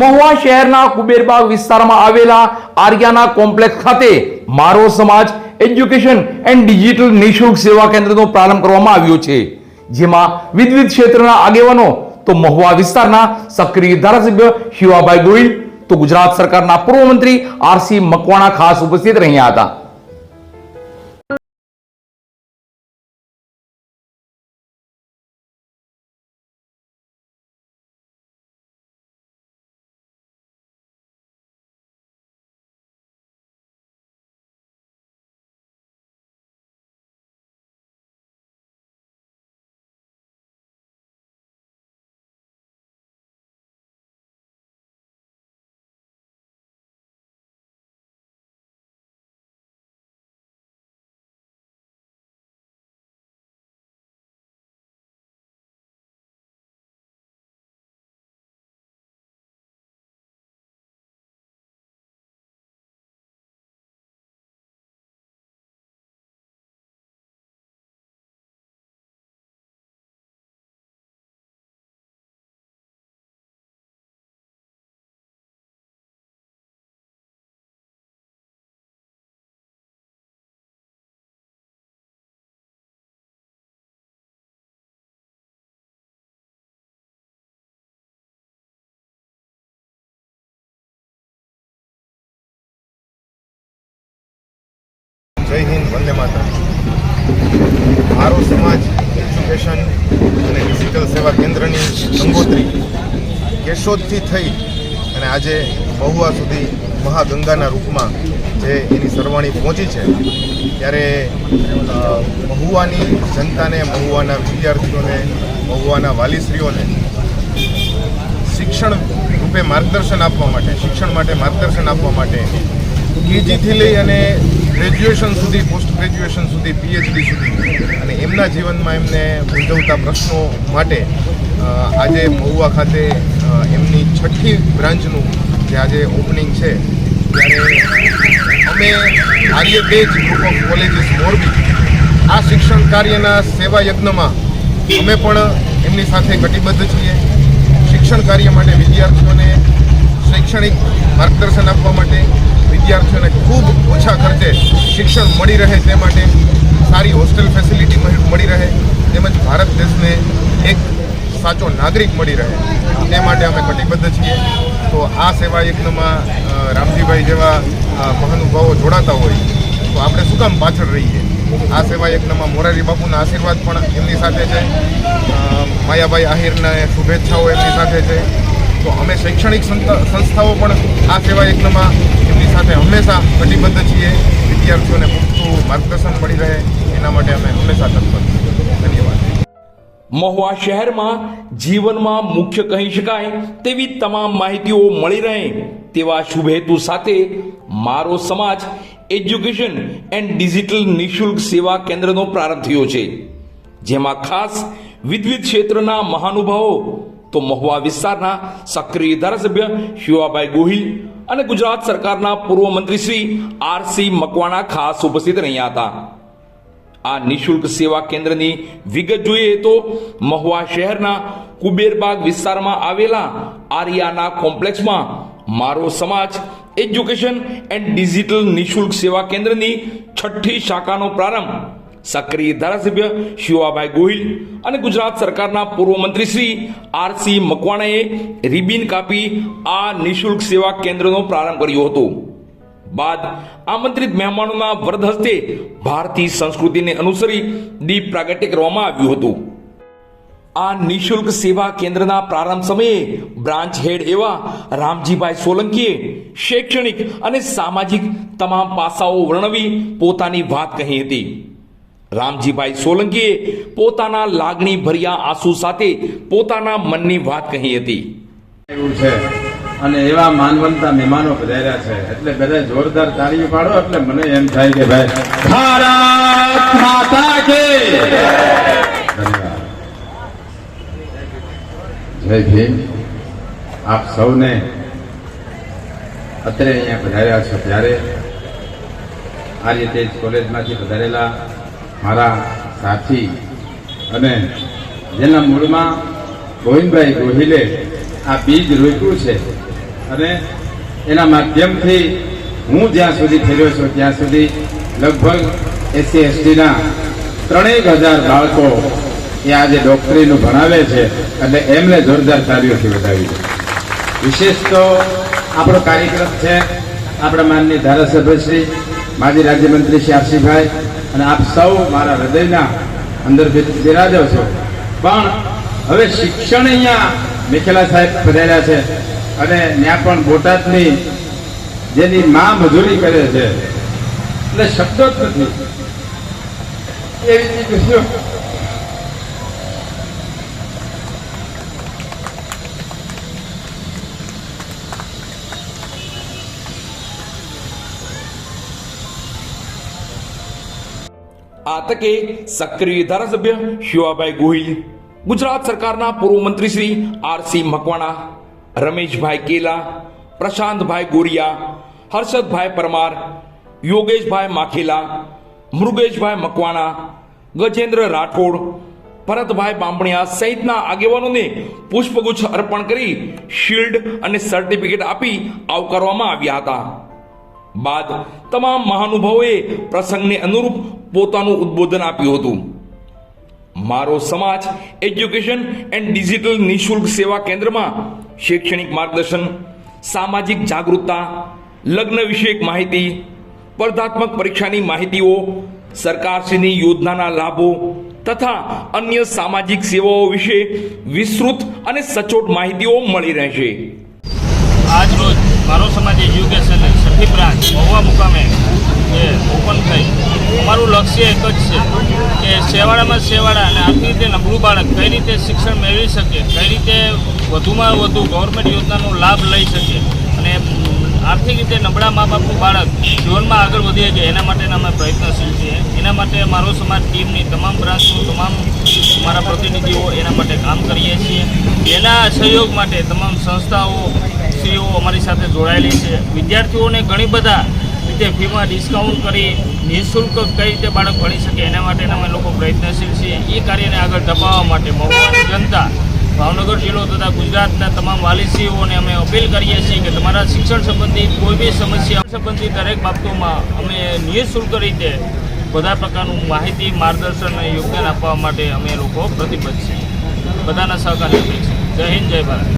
મહુવા શહેરના કુબેરબાગ વિસ્તારમાં આવેલા આર્યાના કોમ્પ્લેક્સ ખાતે મારો સમાજ એજ્યુકેશન એન્ડ ડિજિટલ નિઃશુલ્ક સેવા કેન્દ્રનો પ્રારંભ કરવામાં આવ્યો છે. જેમાં વિવિધ ક્ષેત્રના આગેવાનો, તો મહુવા વિસ્તારના સક્રિય ધારાસભ્ય શિવાભાઈ ગોહિલ, તો ગુજરાત સરકારના પૂર્વ મંત્રી આરસી મકવાણા ખાસ ઉપસ્થિત રહ્યા હતા. જય હિન્દ, વંદે માતા મારો સમાજ એજ્યુકેશન અને ડિજિટલ સેવા કેન્દ્રની ગંગોત્રી કેશોદથી થઈ અને આજે મહુવા સુધી મહાગંગાના રૂપમાં જે એની સરવાણી પહોંચી છે, ત્યારે મહુવાની જનતાને, મહુવાના વિદ્યાર્થીઓને, મહુવાના વાલીશ્રીઓને શિક્ષણ રૂપે માર્ગદર્શન આપવા માટે, શિક્ષણ માટે માર્ગદર્શન આપવા માટે કેજીથી લઈ અને ગ્રેજ્યુએશન સુધી પોસ્ટ ગ્રેજ્યુએશન સુધી પીએચડી સુધી. અને એમના જીવનમાં એમને મૂંઝવતા પ્રશ્નો માટે આજે મહુવા ખાતે એમની છઠ્ઠી બ્રાન્ચનું જે આજે ઓપનિંગ છે, ત્યારે અમે Arya Bej group of colleges Morbi, આ શિક્ષણ કાર્યના સેવા યજ્ઞમાં અમે પણ એમની સાથે કટિબદ્ધ છીએ. શિક્ષણ કાર્ય માટે વિદ્યાર્થીઓને શૈક્ષણિક માર્ગદર્શન આપવા માટે વિદ્યાર્થીઓને ખૂબ ઓછા ખર્ચે શિક્ષણ મળી રહે તે માટે સારી હોસ્ટેલ ફેસિલિટી મળી રહે તેમજ ભારત દેશને એક સાચો નાગરિક મળી રહે. તે માટે અમે કટિબદ્ધ છીએ. તો આ સેવા યજ્ઞમાં રામજીભાઈ જેવા મહાનુભાવો જોડાતા હોય, તો આપણે શું કામ પાછળ રહીએ? આ સેવા યજ્ઞમાં મોરારી બાપુના આશીર્વાદ પણ એમની સાથે છે. માયાભાઈ આહિરના શુભેચ્છાઓ એમની સાથે છે. તો અમે શૈક્ષણિક સંસ્થાઓ પણ આ સેવા યજ્ઞમાં એમની સાથે હંમેશા કટિબદ્ધ છીએ. વિદ્યાર્થીઓને પૂરતું માર્ગદર્શન મળી રહે. એના માટે અમે હંમેશા તત્પર ધન્યવાદ. મહુવા શહેરમાં જીવનમાં મુખ્ય કહી શકાય તેવી તમામ માહિતીઓ મળી રહે તેવા શુભ હેતુ સાથે મારો સમાજ એજ્યુકેશન એન્ડ ડિજિટલ નિઃશુલ્ક સેવા કેન્દ્રનો પ્રારંભ થયો છે, જેમાં ખાસ વિવિધ ક્ષેત્રના મહાનુભાવો તો મહુવા વિસ્તારના સક્રિય ધારાસભ્ય શિવાભાઈ ગોહિલ અને ગુજરાત સરકારના પૂર્વ મંત્રી શ્રી આરસી મકવાણા ખાસ ઉપસ્થિત રહ્યા હતા. આ નિઃશુલ્ક સેવા કેન્દ્રની વિગત જોઈએ તો મહુવા શહેરના કુબેરબાગ વિસ્તારમાં આવેલા આર્યાના કોમ્પ્લેક્સમાં મારો સમાજ, એજ્યુકેશન એન્ડ ડિજિટલ નિઃશુલ્ક સેવા કેન્દ્રની છઠ્ઠી શાખાનો પ્રારંભ સક્રિય ધારાસભ્ય શિવાભાઈ ગોહિલ અને ગુજરાત સરકારના પૂર્વ મંત્રી શ્રી આરસી મકવાણાએ રિબિન કાપી આ નિઃશુલ્ક સેવા કેન્દ્રનો પ્રારંભ કર્યો હતો. બાદ આમંત્રિત મહેમાનોના વરદ હસ્તે ભારતીય સંસ્કૃતિને અનુસરી દીપ પ્રાગટ્ય કરવામાં આવ્યું હતું. આ નિઃશુલ્ક સેવા કેન્દ્રના પ્રારંભ સમયે બ્રાન્ચ હેડ એવા રામજીભાઈ સોલંકીએ શૈક્ષણિક અને સામાજિક તમામ પાસાઓ વર્ણવી પોતાની વાત કહી હતી. રામજીભાઈ સોલંકીએ પોતાના લાગણી ભર્યા આંસુ સાથે પોતાના મનની વાત કહી હતી. એવું છે. અને એવા માનવંતા મહેમાનો પધાર્યા છે. એટલે બધા જોરદાર તાળીઓ પાડો, એટલે મને એમ થાય કે ભાઈ ભારત માતા કે જય ભીમ. આપ સૌને અત્યારે અહીંયા પધાર્યા છો ત્યારે. આ રીતે કોલેજમાંથી પધારેલા મારા સાથી અને જેના મૂળમાં ગોવિંદભાઈ ગોહિલે આ બીજ રોપ્યું છે અને એના માધ્યમથી હું જ્યાં સુધી ફેર્યો છું, ત્યાં સુધી લગભગ એસસી એસટીના ત્રણેક હજાર બાળકો એ આજે ડૉક્ટરીનું ભણાવે છે એટલે એમને જોરદાર તાલીઓથી બતાવી છે. વિશેષ તો આપણો કાર્યક્રમ છે આપણા માનની ધારાસભ્યશ્રી માજી રાજ્યમંત્રી શ્રી આરસીભાઈ અને આપ સૌ મારા હૃદયના અંદર બિરાજો છો. પણ હવે શિક્ષણ અહીંયા મેખેલા સાહેબ પધાર્યા છે અને ત્યાં પણ બોટાદની જેની માં મજૂરી કરે છે. એટલે શબ્દો જ નથી. એવી દીકરીઓ આ તકે સક્રિય ધારાસભ્ય શિવાભાઈ ગોહિલ, ગુજરાત સરકારના પૂર્વ મંત્રી શ્રી આરસી મકવાણા, રમેશભાઈ કેલા, પ્રશાંતભાઈ ગોરિયા, હર્ષદભાઈ પરમાર, યોગેશભાઈ માખેલા, મૃગેશભાઈ મકવાણા, ગજેન્દ્ર રાઠોડ, ભરતભાઈ બાંભણિયા સહિતના આગેવાનોને પુષ્પગુચ્છ અર્પણ કરી શિલ્ડ અને સર્ટિફિકેટ આપી આવકારવામાં આવ્યા હતા. બાદ તમામ મહાનુભાવોએ પ્રસંગને અનુરૂપ પોતાનું ઉદ્બોધન આપ્યું હતું. મારો સમાજ એજ્યુકેશન એન્ડ ડિજિટલ નિઃશુલ્ક સેવા કેન્દ્રમાં શૈક્ષણિક માર્ગદર્શન, સામાજિક જાગૃતતા, લગ્ન વિષયક માહિતી, સ્પર્ધાત્મક પરીક્ષાની માહિતીઓ, સરકારશ્રીની યોજનાના લાભો તથા અન્ય સામાજિક સેવાઓ વિશે વિસ્તૃત અને સચોટ માહિતીઓ મળી રહેશે. આજ રોજ મારો સમાજ એજ્યુકેશન છઠ્ઠી બ્રાન્ચ, મહુવા મુકામે એ ઓપન થઈ. અમારું લક્ષ્ય એક જ છે કે શેવાડામાં શેવાળા અને આવી રીતે નબળું બાળક કઈ રીતે શિક્ષણ મેળવી શકે, કઈ રીતે વધુમાં વધુ ગવર્મેન્ટ યોજનાનો લાભ લઈ શકે. અને આર્થિક રીતે નબળા મા બાપનું બાળક જીવનમાં આગળ વધી શકે એના માટેના અમે પ્રયત્નશીલ છીએ. એના માટે મારો સમાજ ટીમની તમામ બ્રાન્ચનું તમામ મારા પ્રતિનિધિઓ એના માટે કામ કરીએ છીએ. એના સહયોગ માટે તમામ સંસ્થાઓ, શ્રીઓ અમારી સાથે જોડાયેલી છે. વિદ્યાર્થીઓને ઘણી બધા રીતે ફીમાં ડિસ્કાઉન્ટ કરી નિઃશુલ્ક કઈ રીતે બાળક ભણી શકે એના માટેના અમે લોકો પ્રયત્નશીલ છીએ. એ કાર્યને આગળ ધપાવવા માટે મહુવાની જનતા ભાવનગર જિલ્લો તથા ગુજરાતના તમામ વાલીશ્રીઓને અમે અપીલ કરીએ છીએ કે તમારા શિક્ષણ સંબંધિત કોઈ બી સમસ્યા સંબંધિત દરેક બાબતોમાં અમે નિઃશુલ્ક રીતે બધા પ્રકારનું માહિતી, માર્ગદર્શન અને યોગદાન આપવા માટે અમે લોકો પ્રતિબદ્ધ છીએ. બધાના સહકારની છીએ જય હિન્દ, જય ભારત.